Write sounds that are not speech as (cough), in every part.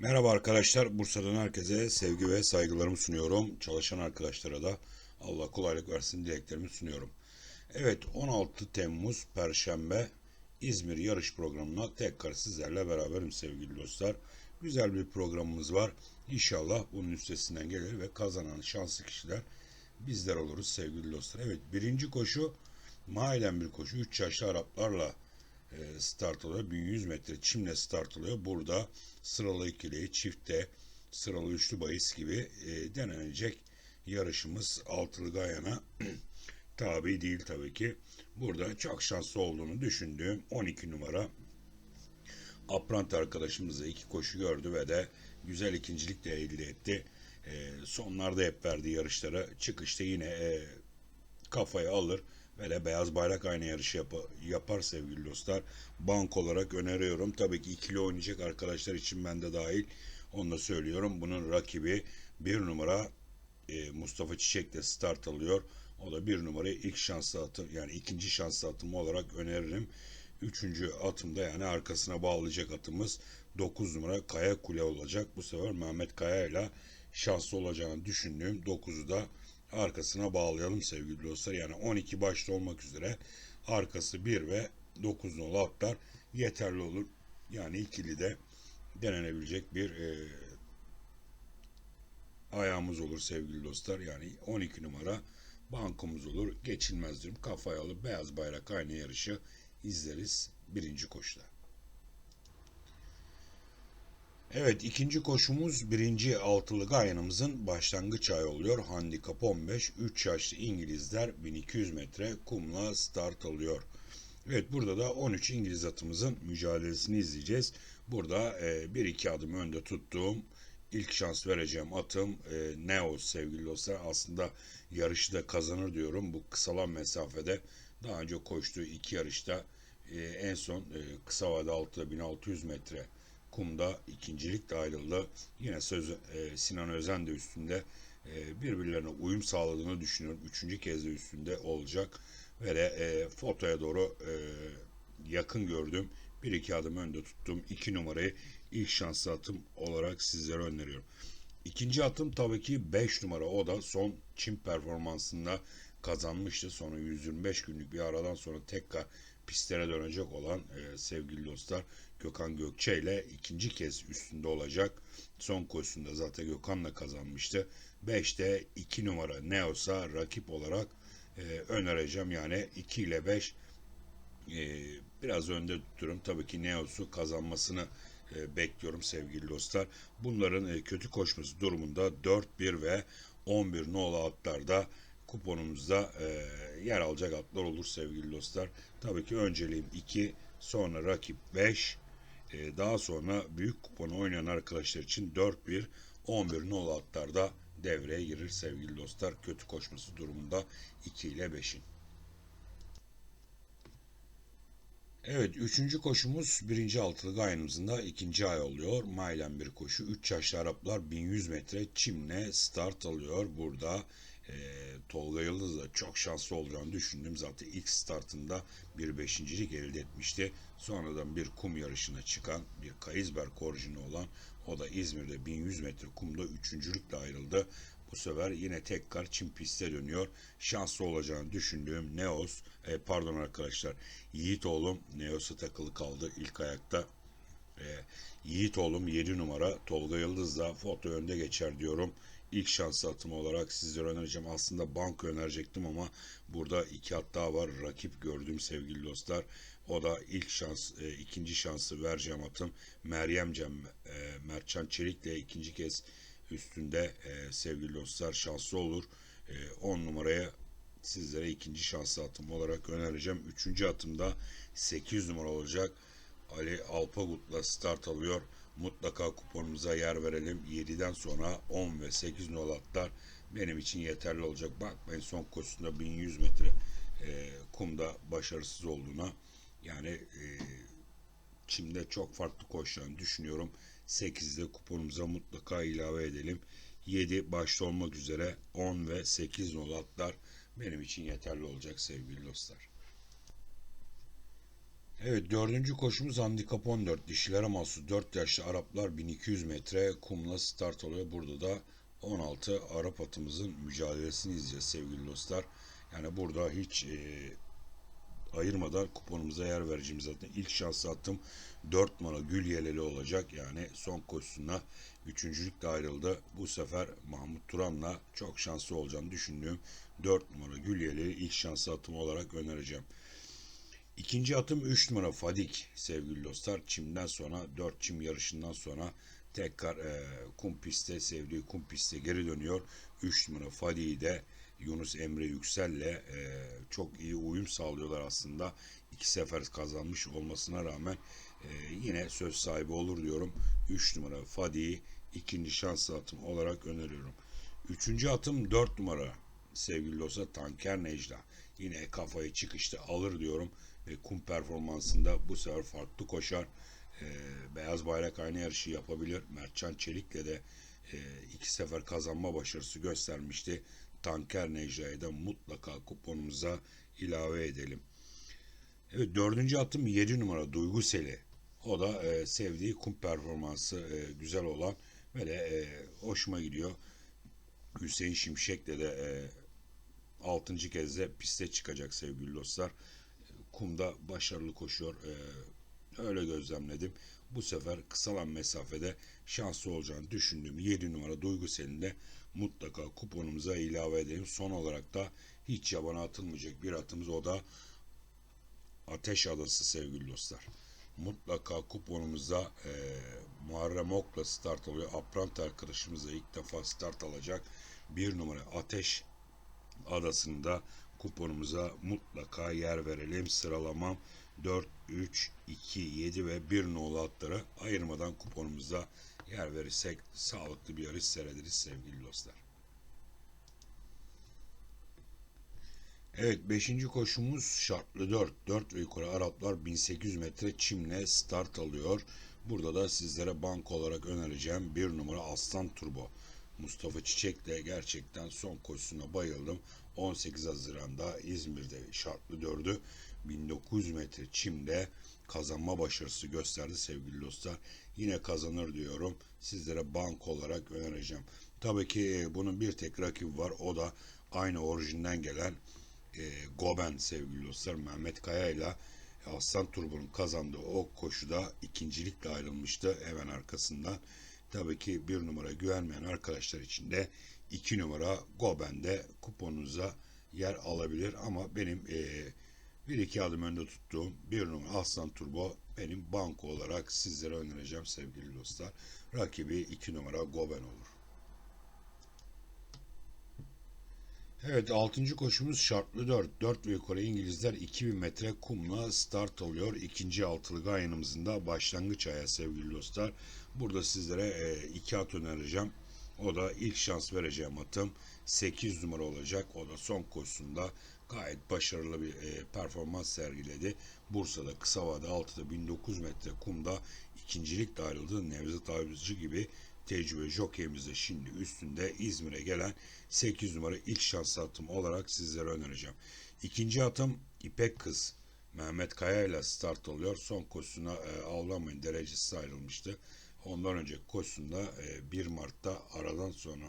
Merhaba arkadaşlar. Bursa'dan herkese sevgi ve saygılarımı sunuyorum. Çalışan arkadaşlara da Allah kolaylık versin dileklerimi sunuyorum. Evet 16 Temmuz Perşembe İzmir yarış programına tekrar sizlerle beraberim sevgili dostlar. Güzel bir programımız var. İnşallah bunun üstesinden gelir ve kazanan şanslı kişiler bizler oluruz sevgili dostlar. Evet birinci koşu mailem bir koşu. 3 yaşlı Araplarla start oluyor. 1100 metre çimle start oluyor. Burada sıralı ikili, çifte, sıralı üçlü bahis gibi e, denenecek yarışımız altılı gayana (clears throat) tabi değil tabii ki. Burada çok şanslı olduğunu düşündüğüm 12 numara Aprant arkadaşımız da iki koşu gördü ve de güzel ikincilik de elde etti. E, sonlarda hep verdiği yarışlara çıkışta yine e, kafayı alır de beyaz bayrak aynı yarışı yap yapar sevgili dostlar. Bank olarak öneriyorum. Tabii ki ikili oynayacak arkadaşlar için ben de dahil. Onu da söylüyorum. Bunun rakibi bir numara e, Mustafa Çiçek de start alıyor. O da bir numarayı ilk şanslı atım yani ikinci şanslı atım olarak öneririm. Üçüncü atımda yani arkasına bağlayacak atımız 9 numara Kaya Kule olacak. Bu sefer Mehmet Kaya ile şanslı olacağını düşündüğüm 9'u da arkasına bağlayalım sevgili dostlar. Yani 12 başta olmak üzere arkası 1 ve 9 nolu atlar yeterli olur. Yani ikili de denenebilecek bir e, ayağımız olur sevgili dostlar. Yani 12 numara bankomuz olur. Geçilmezdir. Kafaya alıp beyaz bayrak aynı yarışı izleriz birinci koşuda. Evet ikinci koşumuz birinci altılı gayanımızın başlangıç ayı oluyor. Handikap 15. 3 yaşlı İngilizler 1200 metre kumla start alıyor. Evet burada da 13 İngiliz atımızın mücadelesini izleyeceğiz. Burada e, 1-2 adım önde tuttuğum ilk şans vereceğim atım e, Neos sevgili dostlar. Aslında yarışı da kazanır diyorum. Bu kısalan mesafede daha önce koştuğu iki yarışta e, en son e, kısa vade altı 1600 metre kumda ikincilik de ayrıldı. Yine söz, e, Sinan Özen de üstünde e, birbirlerine uyum sağladığını düşünüyorum. Üçüncü kez de üstünde olacak. Ve de e, fotoya doğru e, yakın gördüm. Bir iki adım önde tuttum. iki numarayı ilk şanslı atım olarak sizlere öneriyorum. İkinci atım tabii ki 5 numara. O da son çim performansında kazanmıştı. Sonra 125 günlük bir aradan sonra tekrar pistlere dönecek olan e, sevgili dostlar Gökhan Gökçe ile ikinci kez üstünde olacak. Son koşusunda zaten Gökhan'la kazanmıştı. 5'te 2 numara Neos'a rakip olarak e, önereceğim. Yani 2 ile 5 e, biraz önde tutuyorum. Tabii ki Neos'u kazanmasını e, bekliyorum sevgili dostlar. Bunların e, kötü koşması durumunda 4, 1 ve 11 nolu atlarda kuponumuzda e, yer alacak atlar olur sevgili dostlar. Tabii ki önceliğim 2, sonra rakip 5, e, daha sonra büyük kuponu oynayan arkadaşlar için 4, 1, 11 nolu atlarda devreye girir sevgili dostlar. Kötü koşması durumunda 2 ile 5'in. Evet, üçüncü koşumuz birinci altılı gayemizin da ikinci ay oluyor. Mailen bir koşu. 3 yaşlı Araplar 1100 metre çimle start alıyor. Burada e, Tolga Yıldız da çok şanslı olacağını düşündüm. Zaten ilk startında bir beşincilik elde etmişti. Sonradan bir kum yarışına çıkan bir Kayızberg orijini olan o da İzmir'de 1100 metre kumda üçüncülükle ayrıldı. Bu sefer yine tekrar çim piste dönüyor. Şanslı olacağını düşündüğüm Neos, e, pardon arkadaşlar, Yiğit oğlum Neos'a takılı kaldı ilk ayakta. Yiğit oğlum 7 numara Tolga Yıldız da foto önde geçer diyorum. İlk şans atımı olarak sizlere önereceğim. Aslında bank önerecektim ama burada iki hat daha var. Rakip gördüğüm sevgili dostlar. O da ilk şans, e, ikinci şansı vereceğim atım. Meryem Cem, e, Mertcan Çelik'le ikinci kez üstünde e, sevgili dostlar şanslı olur. 10 e, numaraya sizlere ikinci şanslı atım olarak önereceğim. Üçüncü atımda 8 numara olacak. Ali Alpagut'la start alıyor. Mutlaka kuponumuza yer verelim. 7'den sonra 10 ve 8 nol atlar benim için yeterli olacak. Bakmayın son koşusunda 1100 metre e, kumda başarısız olduğuna yani e, çimde çok farklı koşacağını düşünüyorum. 8'de kuponumuza mutlaka ilave edelim. 7 başta olmak üzere 10 ve 8 nol atlar benim için yeterli olacak sevgili dostlar. Evet dördüncü koşumuz handikap 14 dişilere mahsus 4 yaşlı Araplar 1200 metre kumla start alıyor. Burada da 16 Arap atımızın mücadelesini izleyeceğiz sevgili dostlar. Yani burada hiç e, ayırmadan kuponumuza yer vereceğim zaten. ilk şansı attım 4 numara Gül Yeleli olacak. Yani son koşusuna üçüncülükle ayrıldı. Bu sefer Mahmut Turan'la çok şanslı olacağını düşündüğüm 4 numara Gül Yeleli ilk şansı atım olarak önereceğim. İkinci atım 3 numara Fadik sevgili dostlar. Çimden sonra 4 çim yarışından sonra tekrar e, kum pistte sevdiği kum pistte geri dönüyor. 3 numara Fadik'i de Yunus Emre Yüksel'le e, çok iyi uyum sağlıyorlar aslında. İki sefer kazanmış olmasına rağmen e, yine söz sahibi olur diyorum. 3 numara Fadik'i ikinci şans atım olarak öneriyorum. Üçüncü atım 4 numara sevgili dostlar Tanker Necla. Yine kafayı çıkışta alır diyorum ve kum performansında bu sefer farklı koşar. E, beyaz bayrak aynı yarışı yapabilir. Mertcan Çelik'le de e, iki sefer kazanma başarısı göstermişti. Tanker Necla'yı da mutlaka kuponumuza ilave edelim. Evet dördüncü atım 7 numara Duygu Seli. O da e, sevdiği kum performansı e, güzel olan ve de e, hoşuma gidiyor. Hüseyin Şimşek'le de e, 6. kez de piste çıkacak sevgili dostlar. Kumda başarılı koşuyor. E, öyle gözlemledim. Bu sefer kısalan mesafede şanslı olacağını düşündüğüm 7 numara Duygu Selin mutlaka kuponumuza ilave edelim. Son olarak da hiç yabana atılmayacak bir atımız o da Ateş Adası sevgili dostlar. Mutlaka kuponumuzda e, Muharrem Ok'la start alıyor. Aprant arkadaşımızla ilk defa start alacak. Bir numara Ateş Adası'nda kuponumuza mutlaka yer verelim. Sıralamam 4, 3, 2, 7 ve 1 nolu atları ayırmadan kuponumuza yer verirsek sağlıklı bir yarış seyrederiz sevgili dostlar. Evet 5. koşumuz şartlı 4. 4 ve yukarı Araplar 1800 metre çimle start alıyor. Burada da sizlere bank olarak önereceğim bir numara Aslan Turbo. Mustafa Çiçek'le gerçekten son koşusuna bayıldım. 18 Haziran'da İzmir'de şartlı 4'ü 1900 metre çimde kazanma başarısı gösterdi sevgili dostlar. Yine kazanır diyorum. Sizlere bank olarak önereceğim. Tabii ki e, bunun bir tek rakibi var. O da aynı orijinden gelen e, Goben sevgili dostlar. Mehmet Kaya ile Aslan Turbo'nun kazandığı o koşuda ikincilikle ayrılmıştı hemen arkasından. Tabii ki bir numara güvenmeyen arkadaşlar için de iki numara Goben'de kuponunuza yer alabilir ama benim e, bir iki adım önde tuttuğum bir numara Aslan Turbo benim banko olarak sizlere önereceğim sevgili dostlar. Rakibi iki numara Goben olur. Evet 6. koşumuz şartlı 4. 4 ve yukarı İngilizler 2000 metre kumla start alıyor. İkinci altılı gayanımızın da başlangıç aya sevgili dostlar. Burada sizlere e, iki at önereceğim. O da ilk şans vereceğim atım 8 numara olacak. O da son koşusunda gayet başarılı bir e, performans sergiledi. Bursa'da kısa vade 6'da 1900 metre kumda ikincilikle ayrıldı. Nevzat Avcı gibi tecrübe jokeyimiz de şimdi üstünde İzmir'e gelen 8 numara ilk şans atım olarak sizlere önereceğim. İkinci atım İpek Kız. Mehmet Kaya ile start oluyor. Son koşusuna e, avlanmayın derecesi ayrılmıştı. Ondan önce koşusunda e, 1 Mart'ta aradan sonra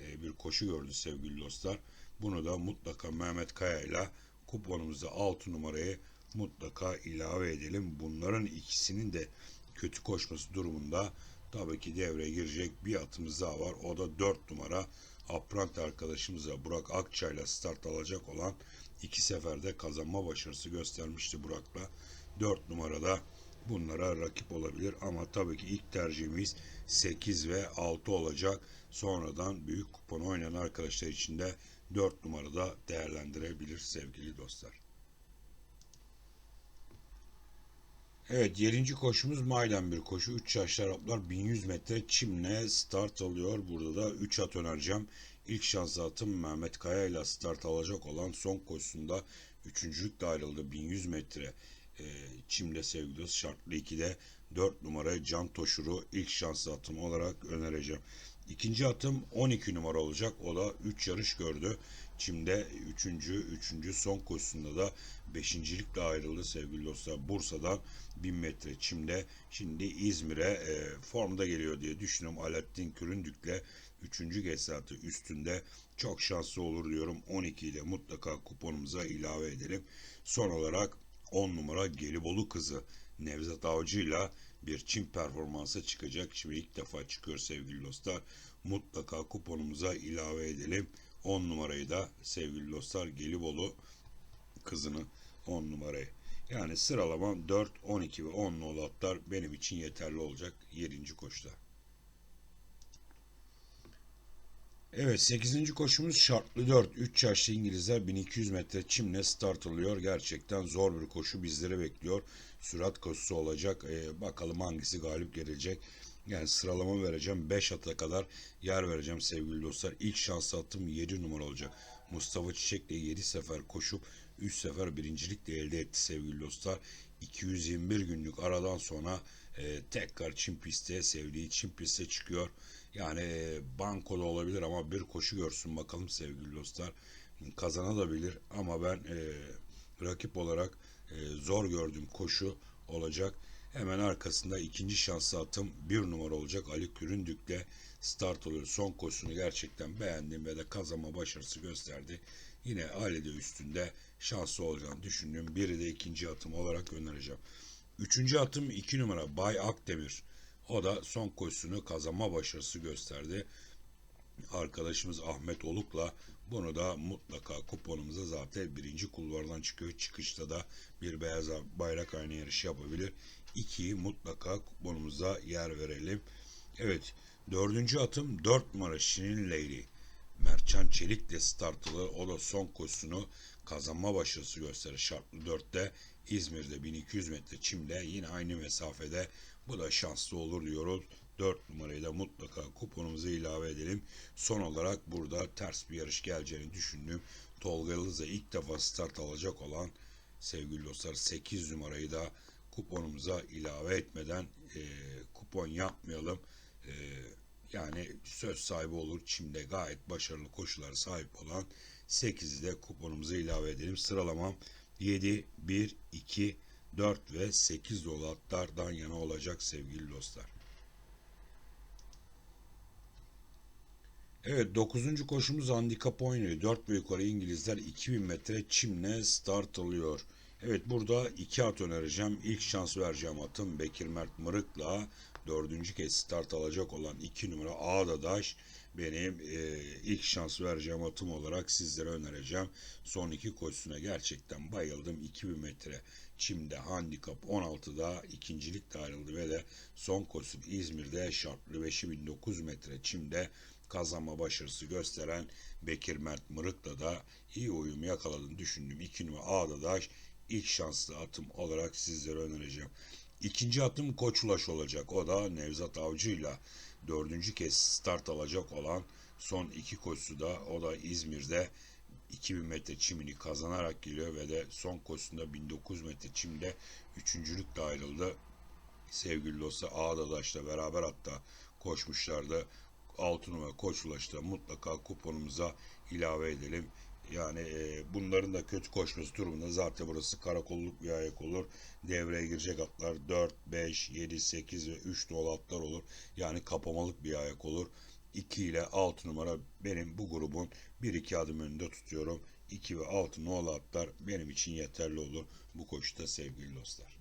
e, bir koşu gördü sevgili dostlar. Bunu da mutlaka Mehmet Kaya ile kuponumuzda 6 numarayı mutlaka ilave edelim. Bunların ikisinin de kötü koşması durumunda tabii ki devreye girecek bir atımız daha var. O da 4 numara Aprant arkadaşımıza Burak Akçay'la start alacak olan iki seferde kazanma başarısı göstermişti Burak'la. 4 numarada bunlara rakip olabilir ama tabii ki ilk tercihimiz 8 ve 6 olacak. Sonradan büyük kupon oynayan arkadaşlar için de 4 numarada değerlendirebilir sevgili dostlar. Evet 7. koşumuz maydan bir koşu. 3 yaşlı Araplar 1100 metre çimle start alıyor. Burada da 3 at önereceğim. İlk şans atım Mehmet Kaya ile start alacak olan son koşusunda üçüncülükle ayrıldı. 1100 metre e, çimle sevgili şartlı 2'de 4 numara Can Toşur'u ilk şans atım olarak önereceğim. İkinci atım 12 numara olacak. O da 3 yarış gördü. Çim'de 3. 3. son koşusunda da 5.likle ayrıldı sevgili dostlar. Bursa'dan 1000 metre Çim'de şimdi İzmir'e e, formda geliyor diye düşünüyorum. Alaaddin Küründük'le 3. Gesatı üstünde çok şanslı olur diyorum. 12 ile mutlaka kuponumuza ilave edelim. Son olarak 10 numara Gelibolu kızı Nevzat Avcı'yla bir çim performansı çıkacak. Şimdi ilk defa çıkıyor sevgili dostlar. Mutlaka kuponumuza ilave edelim. 10 numarayı da sevgili dostlar Gelibolu kızını 10 numarayı. Yani sıralamam 4, 12 ve 10 nolu benim için yeterli olacak 7. koşuda. Evet 8. koşumuz şartlı 4. 3 yaşlı İngilizler 1200 metre çimle start alıyor. Gerçekten zor bir koşu bizleri bekliyor. Sürat koşusu olacak. Ee, bakalım hangisi galip gelecek. Yani sıralama vereceğim. 5 ata kadar yer vereceğim sevgili dostlar. İlk şanslı atım 7 numara olacak. Mustafa Çiçek'le 7 sefer koşup 3 sefer birincilik de elde etti sevgili dostlar. 221 günlük aradan sonra e, tekrar çim pistte sevdiği çim piste çıkıyor. Yani banko da olabilir ama bir koşu görsün bakalım sevgili dostlar. Kazanabilir ama ben e, rakip olarak e, zor gördüğüm koşu olacak. Hemen arkasında ikinci şanslı atım bir numara olacak Ali Küründük'le start oluyor. Son koşusunu gerçekten beğendim ve de kazanma başarısı gösterdi. Yine ailede üstünde şanslı olacağını düşündüğüm biri de ikinci atım olarak önereceğim. Üçüncü atım iki numara Bay Akdemir. O da son koşusunu kazanma başarısı gösterdi. Arkadaşımız Ahmet Oluk'la bunu da mutlaka kuponumuza zaten birinci kulvardan çıkıyor. Çıkışta da bir beyaz bayrak aynı yarışı yapabilir. İkiyi mutlaka kuponumuza yer verelim. Evet dördüncü atım dört numara Şirin Leyli. Mertcan Çelik de startılı. O da son koşusunu kazanma başarısı gösterir. Şartlı 4'te İzmir'de 1200 metre çimde yine aynı mesafede bu da şanslı olur diyoruz. 4 numarayı da mutlaka kuponumuza ilave edelim. Son olarak burada ters bir yarış geleceğini düşündüğüm Tolga Yıldız'a ilk defa start alacak olan sevgili dostlar 8 numarayı da kuponumuza ilave etmeden e, kupon yapmayalım. E, yani söz sahibi olur. Çim'de gayet başarılı koşulara sahip olan 8'i de kuponumuza ilave edelim. Sıralamam 7, 1, 2, 4 ve 8 dolu atlardan yana olacak sevgili dostlar. Evet 9. koşumuz handikap oynuyor. 4 ve yukarı İngilizler 2000 metre çimle start alıyor. Evet burada iki at önereceğim. İlk şans vereceğim atım Bekir Mert Mırık'la dördüncü kez start alacak olan 2 numara Ağdadaş benim e, ilk şans vereceğim atım olarak sizlere önereceğim. Son iki koşusuna gerçekten bayıldım. 2000 metre Çim'de handikap 16'da ikincilik de ayrıldı ve de son koşu İzmir'de şartlı 5009 metre Çim'de kazanma başarısı gösteren Bekir Mert Mırık'la da iyi uyum yakaladığını düşündüm. 2 numara Ağdadaş ilk şanslı atım olarak sizlere önereceğim. İkinci atım Koçulaş olacak. O da Nevzat Avcı'yla dördüncü kez start alacak olan son iki koşusu da o da İzmir'de 2000 metre çimini kazanarak geliyor ve de son koşusunda 1900 metre çimde üçüncülükle ayrıldı. Sevgili dostlar Ağdadaş'la beraber hatta koşmuşlardı. 6 numara Koçulaş'ta mutlaka kuponumuza ilave edelim. Yani e, bunların da kötü koşması durumunda zaten burası karakolluk bir ayak olur. Devreye girecek atlar 4, 5, 7, 8 ve 3 dolu atlar olur. Yani kapamalık bir ayak olur. 2 ile 6 numara benim bu grubun 1-2 adım önünde tutuyorum. 2 ve 6 nolu atlar benim için yeterli olur bu koşuda sevgili dostlar.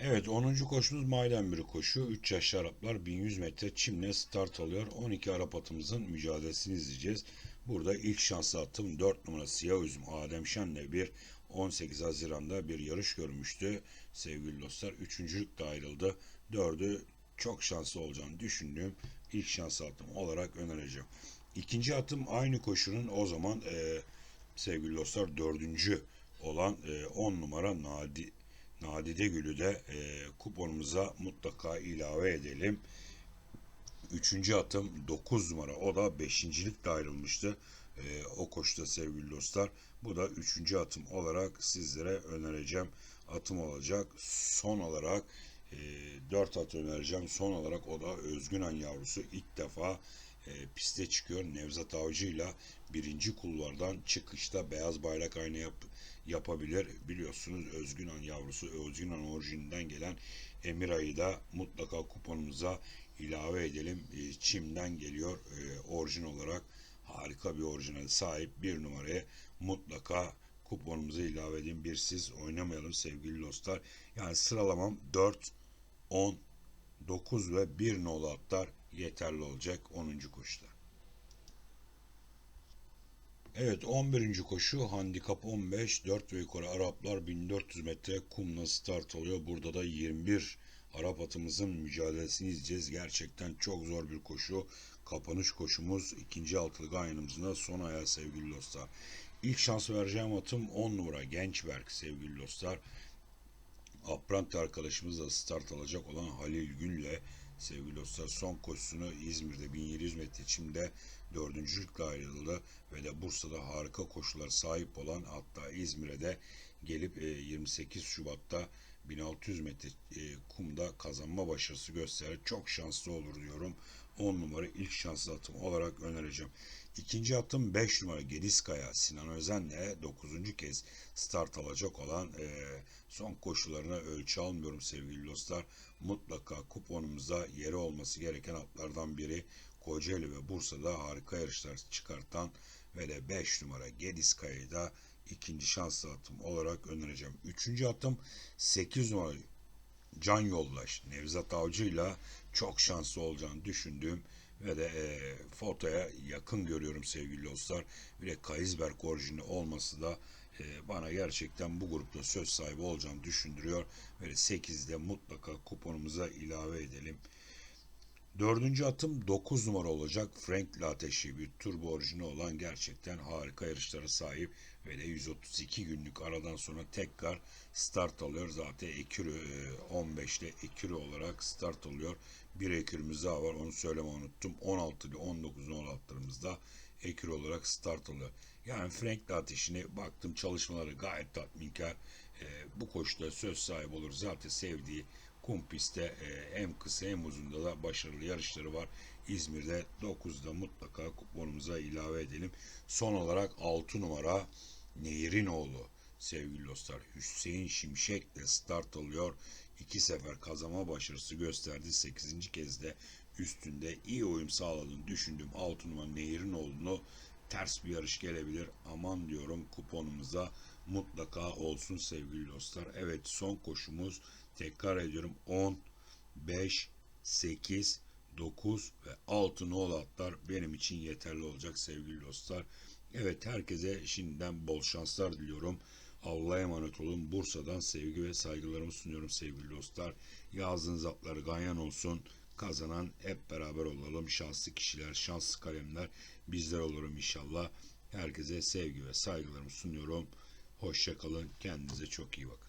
Evet 10. koşumuz maiden bir koşu. 3 yaşlı Araplar 1100 metre çimle start alıyor. 12 Arap atımızın mücadelesini izleyeceğiz. Burada ilk şanslı atım 4 numara Siyah Üzüm Adem Şen'le bir 18 Haziran'da bir yarış görmüştü. Sevgili dostlar 3. de ayrıldı. 4'ü çok şanslı olacağını düşündüğüm ilk şanslı atım olarak önereceğim. İkinci atım aynı koşunun o zaman e, sevgili dostlar dördüncü olan e, 10 numara Nadi Nadide Gül'ü de e, kuponumuza mutlaka ilave edelim. Üçüncü atım 9 numara. O da beşincilikle ayrılmıştı. E, o koşuda sevgili dostlar. Bu da üçüncü atım olarak sizlere önereceğim atım olacak. Son olarak e, 4 at önereceğim. Son olarak o da Özgünen yavrusu ilk defa e, piste çıkıyor. Nevzat Avcı'yla birinci kulvardan çıkışta beyaz bayrak ayna yap, yapabilir. Biliyorsunuz Özgünan yavrusu Özgünan orijinden gelen Emiray'ı da mutlaka kuponumuza ilave edelim. E, Çim'den geliyor e, orijin olarak. Harika bir orijinal sahip bir numaraya mutlaka kuponumuza ilave edin. Bir siz oynamayalım sevgili dostlar. Yani sıralamam 4, 10, 9 ve 1 nolu atlar yeterli olacak 10. koşuda. Evet 11. koşu handikap 15 4 ve yukarı Araplar 1400 metre kumla start alıyor. Burada da 21 Arap atımızın mücadelesini izleyeceğiz. Gerçekten çok zor bir koşu. Kapanış koşumuz ikinci altılı ganyanımızın da son ayağı sevgili dostlar. İlk şans vereceğim atım 10 numara Gençberk sevgili dostlar. Apranti arkadaşımız da start alacak olan Halil Gün'le sevgili dostlar son koşusunu İzmir'de 1700 metre çimde dördüncülükle ayrıldı ve de Bursa'da harika koşular sahip olan hatta İzmir'e de gelip 28 Şubat'ta 1600 metre e, kumda kazanma başarısı gösterir. Çok şanslı olur diyorum. 10 numara ilk şanslı atım olarak önereceğim. İkinci atım 5 numara Gediskaya Sinan Özen'le 9. kez start alacak olan e, son koşularına ölçü almıyorum sevgili dostlar. Mutlaka kuponumuzda yeri olması gereken atlardan biri Kocaeli ve Bursa'da harika yarışlar çıkartan ve de 5 numara Gediskaya'yı da ikinci şanslı atım olarak önereceğim. Üçüncü atım 8 numara Can Yollaş Nevzat Avcı'yla çok şanslı olacağını düşündüğüm ve de e, fotoya yakın görüyorum sevgili dostlar. Bir de Kaysberg orijini olması da e, bana gerçekten bu grupta söz sahibi olacağını düşündürüyor. Ve de 8'de mutlaka kuponumuza ilave edelim. Dördüncü atım 9 numara olacak. Frank Lateşi bir turbo orijini olan gerçekten harika yarışlara sahip de 132 günlük aradan sonra tekrar start alıyor. Zaten ekürü 15'te ekürü olarak start alıyor. Bir ekürümüz daha var onu söyleme unuttum. 16 ile 19 16'larımızda ekürü olarak start alıyor. Yani Frank Lateşi'ne baktım çalışmaları gayet tatminkar. E, bu koşuda söz sahibi olur. Zaten sevdiği kum pistte e, hem kısa hem uzunda da başarılı yarışları var. İzmir'de 9'da mutlaka kuponumuza ilave edelim. Son olarak 6 numara Nehirinoğlu sevgili dostlar. Hüseyin Şimşek de start alıyor. İki sefer kazanma başarısı gösterdi. 8. kez de üstünde iyi uyum sağladığını düşündüğüm 6 numara Nehirinoğlu'nu ters bir yarış gelebilir. Aman diyorum kuponumuza mutlaka olsun sevgili dostlar. Evet son koşumuz tekrar ediyorum 10, 5, 8, 9 ve 6 nol atlar benim için yeterli olacak sevgili dostlar. Evet herkese şimdiden bol şanslar diliyorum. Allah'a emanet olun. Bursa'dan sevgi ve saygılarımı sunuyorum sevgili dostlar. Yazdığınız atları ganyan olsun. Kazanan hep beraber olalım. Şanslı kişiler, şanslı kalemler bizler olurum inşallah. Herkese sevgi ve saygılarımı sunuyorum. Hoşçakalın. Kendinize çok iyi bakın.